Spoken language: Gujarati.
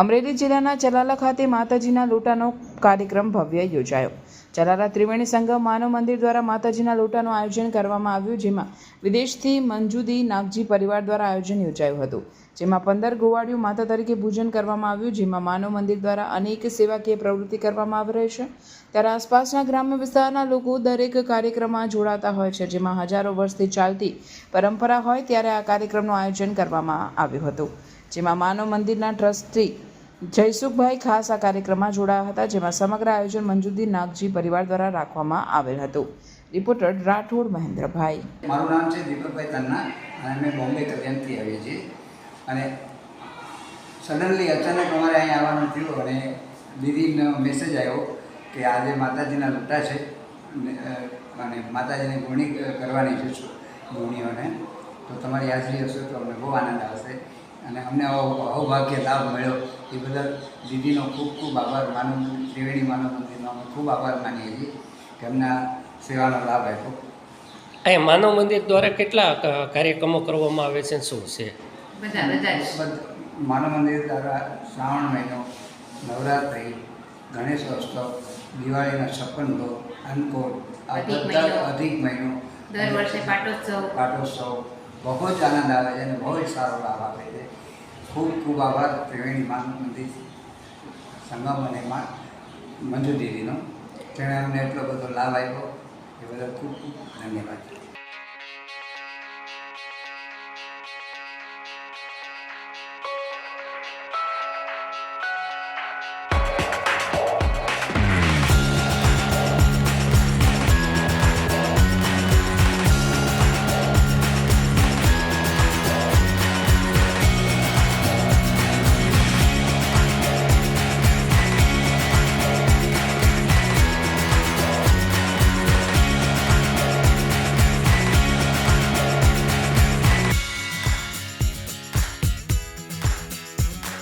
અમરેલી જિલ્લાના ચલાલા ખાતે માતાજીના લોટાનો કાર્યક્રમ ભવ્ય યોજાયો. ચલાલા ત્રિવેણી સંગમ માનવ મંદિર દ્વારા માતાજીના લોટાનું આયોજન કરવામાં આવ્યું, જેમાં વિદેશથી મંજુદી નાગજી પરિવાર દ્વારા આયોજન યોજાયું હતું. જેમાં પંદર ગોવાળીઓ માતા તરીકે પૂજન કરવામાં આવ્યું, જેમાં માનવ મંદિર દ્વારા અનેક સેવાકીય પ્રવૃત્તિ કરવામાં આવી રહી છે. ત્યારે આસપાસના ગ્રામ્ય વિસ્તારના લોકો દરેક કાર્યક્રમમાં જોડાતા હોય છે, જેમાં હજારો વર્ષથી ચાલતી પરંપરા હોય ત્યારે આ કાર્યક્રમનું આયોજન કરવામાં આવ્યું હતું. જેમાં માનવ મંદિરના ટ્રસ્ટી જયસુખભાઈ ખાસ આ કાર્યક્રમમાં જોડાયા હતા જેમાં સમગ્ર આયોજન મંજુદ્દીન નાગજી પરિવાર દ્વારા રાખવામાં આવેલ હતું. રિપોર્ટર રાઠોડ મહેન્દ્રભાઈ. મારું નામ છે દીપકભાઈ તન્ના અને અમે બોમ્બે કલ્યાણથી આવીએ છીએ. અને સડનલી અચાનક અમારે અહીં આવવાનું થયું અને દીદીનો મેસેજ આવ્યો કે આજે માતાજીના લૂંટા છે અને, માતાજીને ગુણી કરવાની છે ગુણીઓને. તો તમારી હાજરી હશે તો અમને બહુ આનંદ આવશે. અને અમને આવો અહોભાગ્ય લાભ મળ્યો. એ બદલ દીદીનો ખૂબ ખૂબ આભાર. માનવ મંદિર ત્રિવેણી માનવ મંદિરનો અમે ખૂબ આભાર માનીએ છીએ કે અમને આ સેવાનો લાભ આપ્યો. અહીંયા માનવ મંદિર દ્વારા કેટલા કાર્યક્રમો કરવામાં આવે છે શું છે? બધા બધા માનવ મંદિર દ્વારા શ્રાવણ મહિનો નવરાત્રિ ગણેશોત્સવ દિવાળીના છપ્પન ભોગ અન્નકોટ આ બધા. અધિક મહિનો. દર વર્ષે પાટોત્સવ. પાટોત્સવ. બહુ જ આનંદ આવે છે અને બહુ જ સારો લાભ આપે છે. ખૂબ ખૂબ આભાર ત્રિવેણી મંદિર સંગમ અને મા મંજુ દીદીનો તેણે અમને એટલો બધો લાભ આપ્યો. એ બદલ ખૂબ ખૂબ ધન્યવાદ.